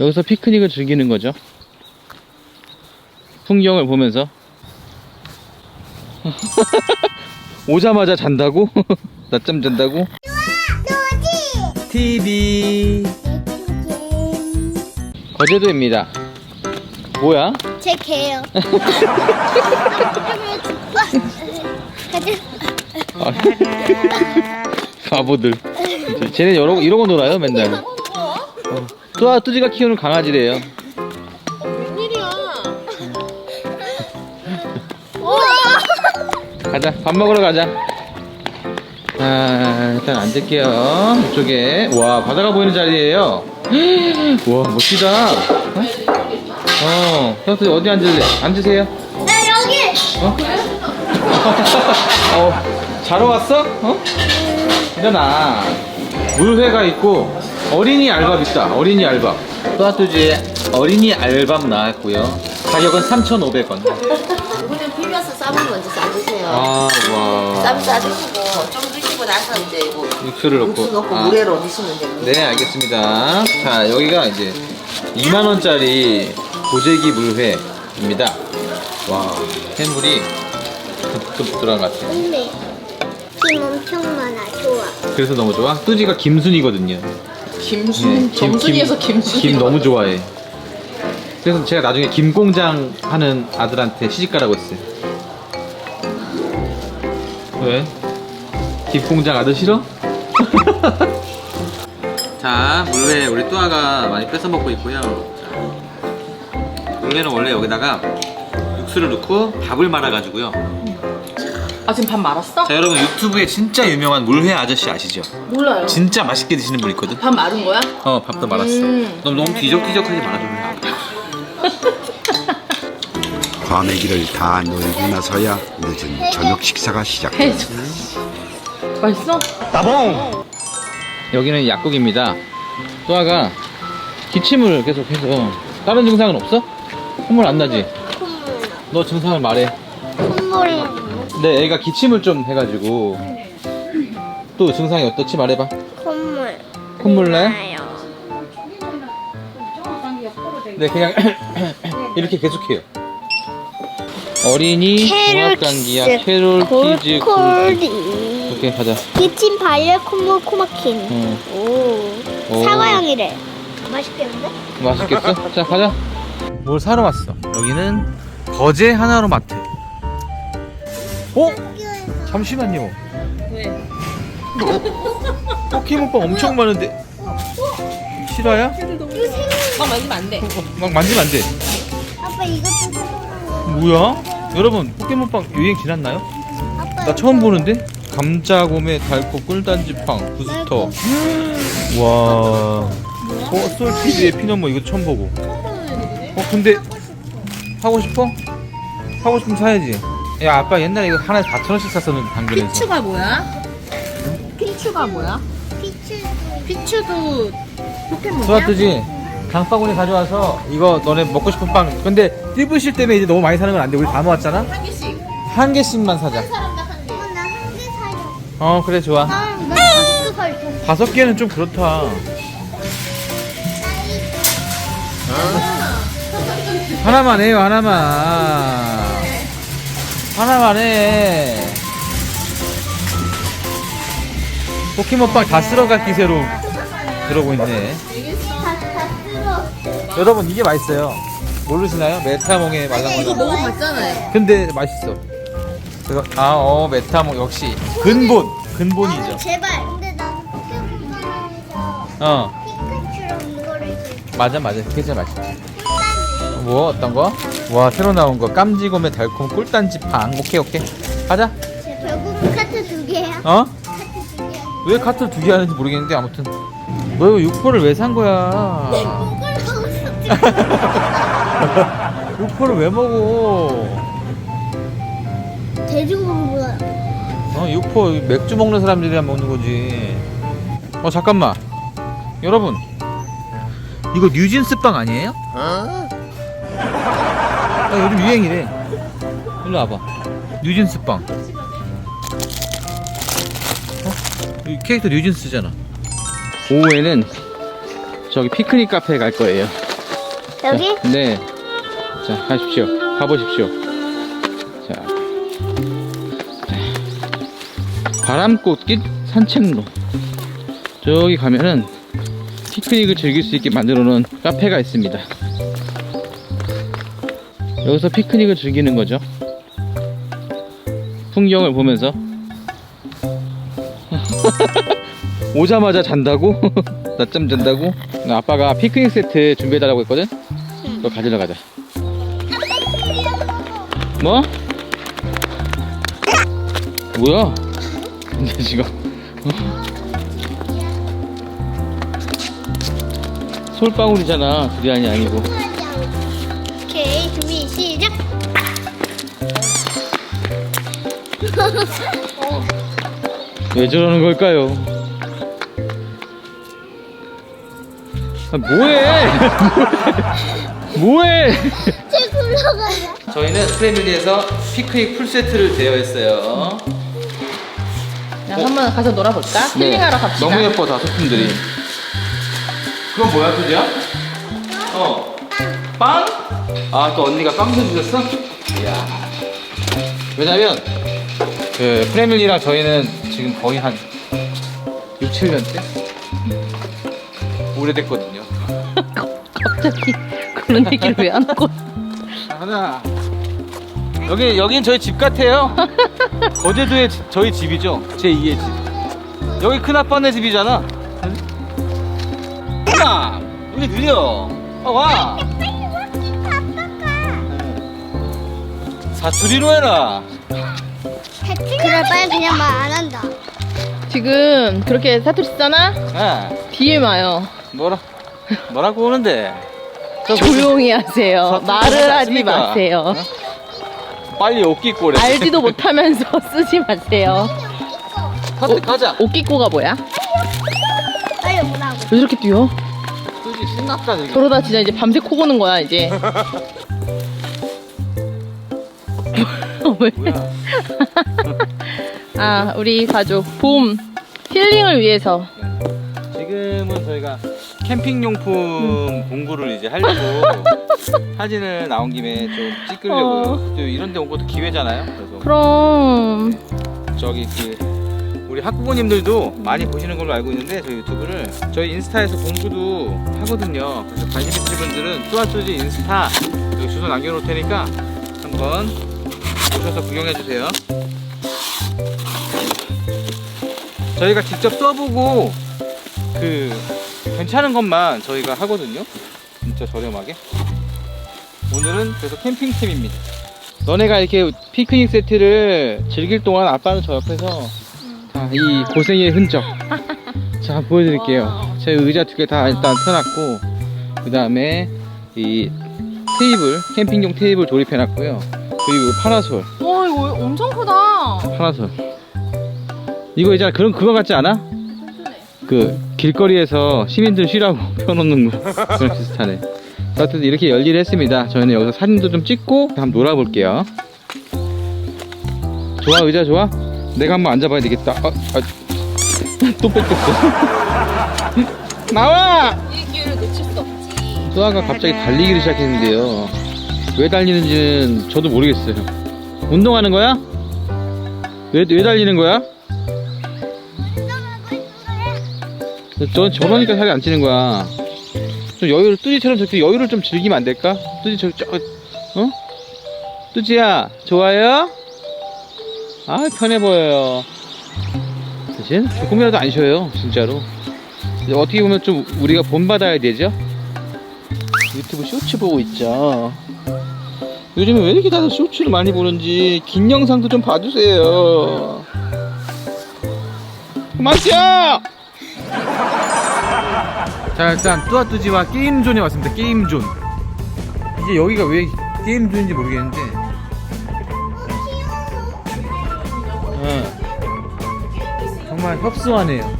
여기서 피크닉을 즐기는 거죠. 풍경을 보면서. 오자마자 잔다고? 낮잠 잔다고? TV 거제도입니다. 뭐야? 제 개요. 아, 바보들. 쟤네 여러 이런 거 놀아요 맨날. 어. 뚜아 뚜지가 키우는 강아지래요. 웬일이야? 가자 밥 먹으러 가자. 아 일단 앉을게요. 이쪽에 와 바다가 보이는 자리예요. 와 멋지다. 어? 어, 형들 어디 앉을래? 앉으세요. 나 여기. 어? 어, 자러 왔어? 어? 일어나. 물회가 있고, 어린이 알밥 있다. 어린이 알밥. 또아뚜지에 어린이 알밥 나왔고요. 가격은 3,500원. 이번엔 비벼서 쌈을 먼저 싸주세요. 아, 와. 쌈 싸주시고 좀 드시고 나서 이제 이거 육수를 넣고. 육수 넣고 아, 물회로 드시면 됩니다. 네, 알겠습니다. 자, 여기가 이제 2만 원짜리 고재기 물회입니다. 와, 해물이 부들부들한 것 같아요. 근데 김 엄청 많아. 좋아. 그래서 너무 좋아? 뚜지가 김순이거든요. 김순 네, 김- 정순이에서 김- 김순이. 김 너무 좋아해. 그래서 제가 나중에 김공장 하는 아들한테 시집가라고 했어요. 왜? 김공장 아들 싫어? 자, 물회 우리 뚜아가 많이 뺏어 먹고 있고요. 자, 물회는 원래 여기다가 육수를 넣고 밥을 말아가지고요. 아 지금 밥 말았어? 자, 여러분 유튜브에 진짜 유명한 물회 아저씨 아시죠? 몰라요. 진짜 맛있게 드시는 분 있거든. 밥 마른 거야? 어 밥도 말았어. 음. 너무 너무 뒤적뒤적하지 말아주면. 과메기를 다 놀고 나서야 늦은 저녁 식사가 시작됩니다. 해줘. 맛있어? 여기는 약국입니다. 또아가 기침을 계속해서 다른 증상은 없어? 콧물 안 나지? 너 증상을 말해. 콧물이 네, 애가 기침을 좀 해가지고 또 증상이 어떻지 말해봐. 콧물 콧물 내? 나요. 네, 그냥 이렇게 계속해요. 어린이 종합감기약 캐롤 키즈 굴 콜콜이. 오케이 가자. 기침 발열 콧물 코막힘. 오. 오. 사과향이래. 맛있겠는데? 맛있겠어? 자 가자 뭘 사러 왔어 여기는 거제 하나로 마트 어? 잠시만요 왜? 포켓몬빵 엄청 많은데 실화야? 막 만지면 안 돼. 막 만지면 안 돼 아빠 이것도. 뭐야? 여러분 포켓몬빵 유행 지났나요? 아빠 나 처음 보는데? 감자곰에 달코 꿀단지빵 부스터 와 어, 솔티드의 피넛머 이거 처음 보고 어 근데 하고 싶어? 하고 싶으면 사야지 야 아빠 옛날에 이거 하나에 4천원씩 샀었는데 당근에서 피추가 뭐야? 피추가 뭐야? 피치. 피추도 포켓몬이야? 좋았듯이 장바구니 가져와서 이거 너네 먹고 싶은 빵 근데 띠부실 때문에 이제 너무 많이 사는 건 안 돼 우리 다 모았잖아 한 개씩. 한 개씩만 사자 사람당 한 개. 어, 나한개. 어 그래 좋아 나, 나 다섯 개 살게. 다섯 개는 좀 그렇다 하나만 해요 하나만 하나만 해 포켓몬빵 다 쓸어갈 기세로 그러고 있네 다, 다 쓸어. 여러분 이게 맛있어요 모르시나요? 메타몽의 이거 말랑말랑 먹어봤잖아요. 근데 맛있어 그거 아어 메타몽 역시 근본 근본이죠 나는 제발. 근데 나는 포켓몬에서 어 피카츄랑 이거를 있을 맞아 맞아 그게 제일 맛있어 뭐 어떤 거? 와 새로 나온 거 깜지곰의 달콤 꿀단지팡 오케이 오케이 가자 제 결국은 카트 두 개야. 어? 카트 두 개야. 왜 카트를 두개 하는지 모르겠는데 아무튼 너 이거 육포를 왜 산 거야 이걸 하고 싶지. 육포를 왜 먹어 돼지고기보다 어 육포 맥주 먹는 사람들이랑 먹는 거지 어 잠깐만 여러분 이거 뉴진스 빵 아니에요? 아, 요즘 유행이래 일로 와봐 뉴진스 빵 어? 이 캐릭터 뉴진스잖아 오후에는 저기 피크닉 카페에 갈 거예요 여기? 자, 네. 자, 가십시오. 가보십시오. 자. 자. 바람꽃길 산책로. 저기 가면은 피크닉을 즐길 수 있게 만들어 놓은 카페가 있습니다. 여기서 피크닉을 즐기는 거죠. 풍경을 보면서. 오자마자 잔다고? 낮잠 잔다고? 아빠가 피크닉 세트 준비해달라고 했거든? 그거 가지러 가자. 뭐? 뭐야? 근데 지금 어? 솔방울이잖아. 두리안이 아니고. 왜 저러는 걸까요? 아, 뭐해? 뭐해? 제 굴러가자. 저희는 프레밀리에서 피크닉 풀 세트를 대여했어요. 야, 한번 가서 놀아볼까? 힐링하러 갑시다. 네. 너무 예뻐 다 소품들이. 그건 뭐야, 소지야? 어. 빵? 아, 또 언니가 빵 사주셨어? 이야. 왜냐면, 그, 프레밀리랑 저희는 지금 거의 한 6, 7년째? 오래됐거든요. 갑자기 그런 얘기를 왜 안 하고? 하나. 여기, 여긴 저희 집 같아요. 거제도의 지- 저희 집이죠. 제 2의 집. 여기 큰 아빠네 집이잖아. 하나! 여기 느려. 아, 와! 사투리로 해라. 그래 빨리 그냥 말 안 한다. 지금 그렇게 사투리 쓰잖아? 아, 뒤에 와요. 뭐라, 뭐라고 오는데? 저 조용히 하세요. 사투리 말을 하지 않습니까? 마세요. 빨리 옷깃꼬래. 알지도 못하면서 쓰지 마세요. 가자, 가자. 옷깃고가 뭐야? 빨리 오라고. 왜 저렇게 뛰어? 수지 신났다, 지금. 저러다 진짜 이제 밤새 코 고는 거야 이제. 왜? 뭐야? 아 우리 가족 봄 힐링을 위해서 지금은 저희가 캠핑 용품 공구를 이제 하려고 사진을 나온 김에 좀 찍으려고요. 어. 또 이런 데 온 것도 기회잖아요. 그래서 그럼 저기 그 우리 학부모님들도 많이 보시는 걸로 알고 있는데 저희 유튜브를 저희 인스타에서 공구도 하거든요. 그래서 관심 있으신 분들은 뚜아뚜지 인스타 여기 주소 남겨놓을 테니까 한번 오셔서 구경해 주세요. 저희가 직접 써보고 그 괜찮은 것만 저희가 하거든요. 진짜 저렴하게. 오늘은 그래서 캠핑팀입니다. 너네가 이렇게 피크닉 세트를 즐길 동안 아빠는 저 옆에서 자, 이 고생의 흔적 자 보여드릴게요 제 의자 두 개 다 일단 펴놨고 그 다음에 이 테이블 캠핑용 테이블 도립해놨고요 그리고 파라솔 와 이거 엄청 크다. 파라솔 이거 있잖아 그런 그거 같지 않아? 그 길거리에서 시민들 쉬라고 펴놓는 거 그런 비슷하네 자, 어쨌든 이렇게 열일을 했습니다 저희는 여기서 사진도 좀 찍고 한번 놀아볼게요 좋아 의자 좋아? 내가 한번 앉아봐야 되겠다 아, 아, 또 뺏겼어 나와! 이 기회를 놓칠 수 없지. 수아가 갑자기 달리기를 시작했는데요 왜 달리는지는 저도 모르겠어요 운동하는 거야? 왜, 왜 달리는 거야? 저, 저러니까 살이 안 찌는 거야. 좀 여유를, 뚜지처럼 저렇게 여유를 좀 즐기면 안 될까? 뚜지 저, 저, 어? 뚜지야, 좋아요? 아, 편해 보여요. 대신 조금이라도 안 쉬어요, 진짜로. 어떻게 보면 좀 우리가 본받아야 되죠? 유튜브 쇼츠 보고 있죠. 요즘에 왜 이렇게 다들 쇼츠를 많이 보는지 긴 영상도 좀 봐주세요. 그만요! 자 일단 뚜아뚜지와 게임존에 왔습니다. 게임존. 이제 여기가 왜 게임존인지 모르겠는데. 어. 정말 협소하네요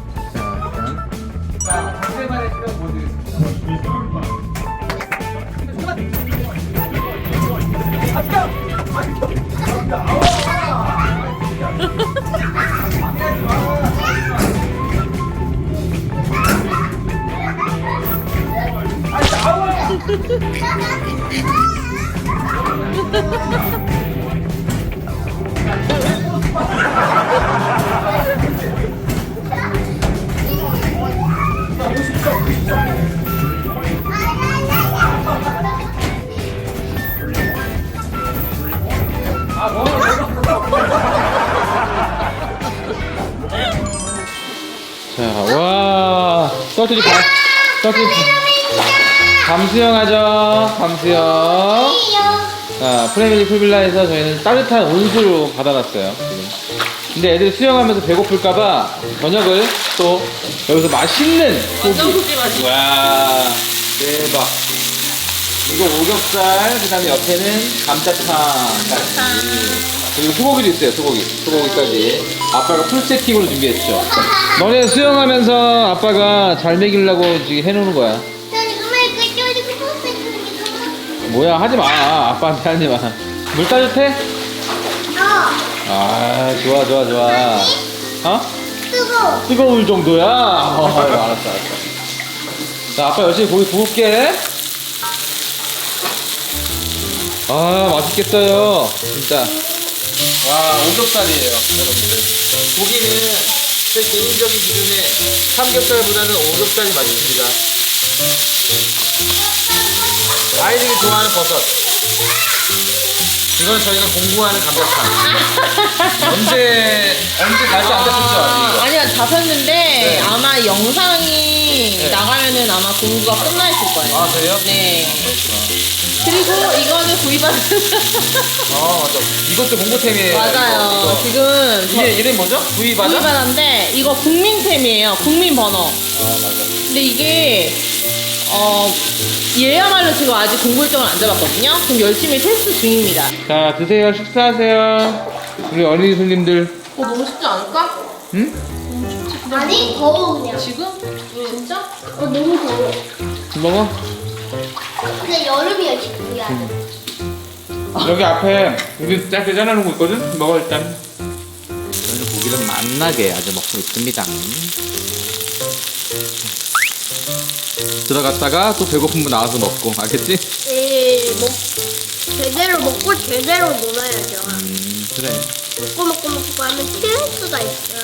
와, 서트리 감, 서트리 감수영하죠. 감수영. 자, 프레밀리 풀빌라에서 저희는 따뜻한 온수로 받아놨어요. 지금. 근데 애들 수영하면서 배고플까봐 저녁을 또 여기서 맛있는 완전 고기. 고기 맛있어. 와, 대박. 이거 오겹살, 그 다음에 옆에는 감자탕까지. 그리고 소고기도 있어요, 소고기. 소고기까지. 아빠가 풀 세팅으로 준비했죠. 너네 수영하면서 아빠가 잘 먹이려고 지금 해놓는 거야. 뭐야, 하지 마. 아빠한테 하지 마. 물 따뜻해? 아, 좋아, 좋아, 좋아. 어? 뜨거. 뜨거울 정도야? 어, 알았어, 알았어. 자, 아빠 열심히 고기 구울게. 아, 맛있겠어요. 진짜. 와, 오겹살이에요, 여러분들. 고기는 제 개인적인 기준에 삼겹살보다는 오겹살이 맛있습니다. 아이들이 좋아하는 버섯. 이건 저희가 공부하는 감자탕. 언제, 언제 다시 안 잡혔죠? 아니야 잡혔는데 네. 아마 영상이 나가면은 아마 공부가 끝나 있을 거예요. 아, 그래요? 네. 그 리고 이거는 구이받은 아 맞아 이것도 공포템이에요 맞아요. 이거. 지금 저- 이게 이름 뭐죠? 구이바다? 구이바다인데 이거 국민템이에요. 국민 번호. 아 맞아 근데 이게 어 얘야말로 지금 아직 공부 일정을 안 잡았거든요. 지금 열심히 테스트 중입니다. 자 드세요 식사하세요 우리 어린이 손님들 어 너무 쉽지 않을까? 응? 아니 더워 그냥. 지금? 진짜? 어 너무 더워. 먹어 근데 여름이야 지금. 여기 앞에 우리 짧게 잘라놓은 거 있거든? 먹어 일단 저희는 고기를 맛나게 아주 먹고 있습니다 들어갔다가 또 배고프면 나와서 먹고 알겠지? 에, 먹 제대로 먹고 제대로 놀아야죠. 음 그래 먹고 먹고 먹고 하면 튀을 수가 있어.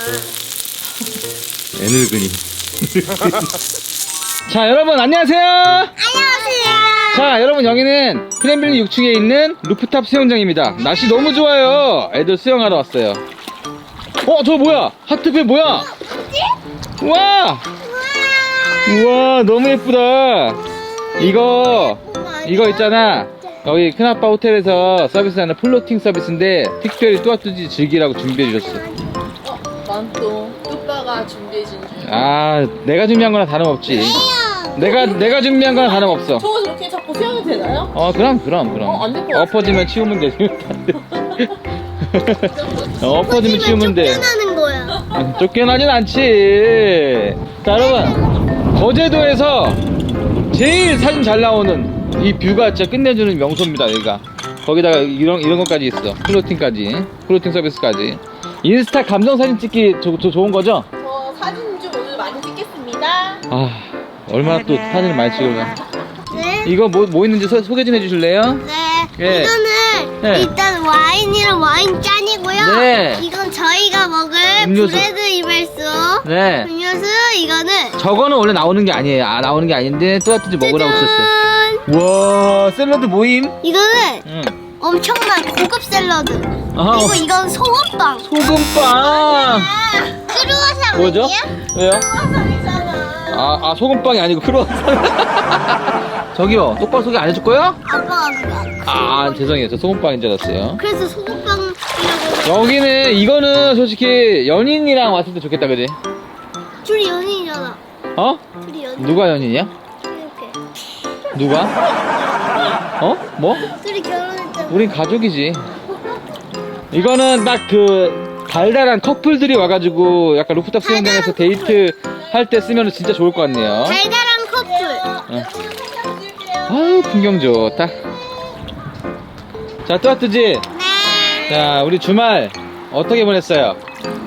애늙은이 자 여러분 안녕하세요. 안녕하세요. 자 여러분 여기는 크랜빌리 6층에 있는 루프탑 수영장입니다. 날씨 너무 좋아요. 애들 수영하러 왔어요. 어 저 뭐야? 하트배 뭐야? 우와! 우와 너무 예쁘다. 이거 이거 있잖아. 여기 큰아빠 호텔에서 서비스하는 플로팅 서비스인데 특별히 뚜아뚜지 즐기라고 준비해 주셨어. 어, 난또 뚜빠가 준비해준 줄. 아 내가 준비한 거랑 다름없지. 내가 내가 준비한 거랑 다름없어. 저거 저렇게 자꾸 수영이 되나요? 어 그럼 그럼 그럼. 어, 안될것 같아. 엎어지면 치우면 되지 어, 엎어지면 치우면 돼. 쫓겨나는 거야. 쫓겨나진 않지. 자 여러분. 거제도에서 제일 사진 잘 나오는 이 뷰가 진짜 끝내주는 명소입니다 여기가. 거기다가 이런 이런 것까지 있어. 플로팅까지 플로팅 서비스까지. 인스타 감성 사진 찍기 저, 저 좋은 거죠? 아 얼마나 또 사진을 많이 찍으려 네. 이거 뭐, 뭐 있는지 소, 소개 좀 해주실래요? 네. 예. 이거는 네. 일단 와인이랑 와인 짠이고요. 네. 이건 저희가 먹을 음료수. 브레드 이발소. 네 음료수 이거는 저거는 원래 나오는 게 아니에요 아 나오는 게 아닌데 또아뚜지 먹으라고 썼어요 짜잔. 와 샐러드 모임 이거는 응. 엄청난 고급 샐러드. 아하, 그리고 이건 소금빵. 소금빵 아, 크루아상 뭐죠? 왜요? 크루아상이잖 아. 아, 아 소금빵이 아니고 크로아상 저기요 똑바로 소개 안 해줄? 아빠가 그거 안 아, 아 죄송해요 저 소금빵인 줄 알았어요 그래서 소금빵이라고. 여기는 이거는 솔직히 연인이랑 왔을 때 좋겠다 그지? 둘이 연인이잖아. 어? 둘이 연인. 누가 연인이야? 이렇게. 누가? 어? 뭐? 둘이 결혼했잖아. 우린 가족이지. 이거는 딱 그 달달한 커플들이 와가지고 약간 루프탑 수영장에서 데이트 할 때 쓰면 진짜 좋을 것 같네요. 달달한 커플. 아유 풍경 좋다. 자 또아뜨지. 네. 자 우리 주말 어떻게 보냈어요?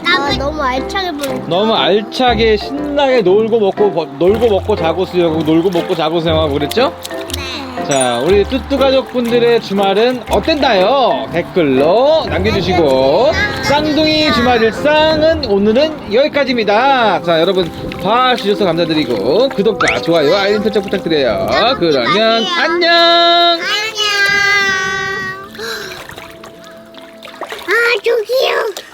나 너무 알차게 보냈어. 너무 알차게 신나게 놀고 먹고 버- 놀고 먹고 자고 수영하고 놀고 먹고 자고 수영하고 그랬죠? 네. 자, 우리 뚜뚜 가족분들의 주말은 어땠나요? 댓글로 남겨주시고 쌍둥이 주말 일상은 오늘은 여기까지입니다. 자, 여러분 봐주셔서 감사드리고 구독과 좋아요, 알림 설정 부탁드려요. 그러면 안녕. 안녕. 아, 저기요.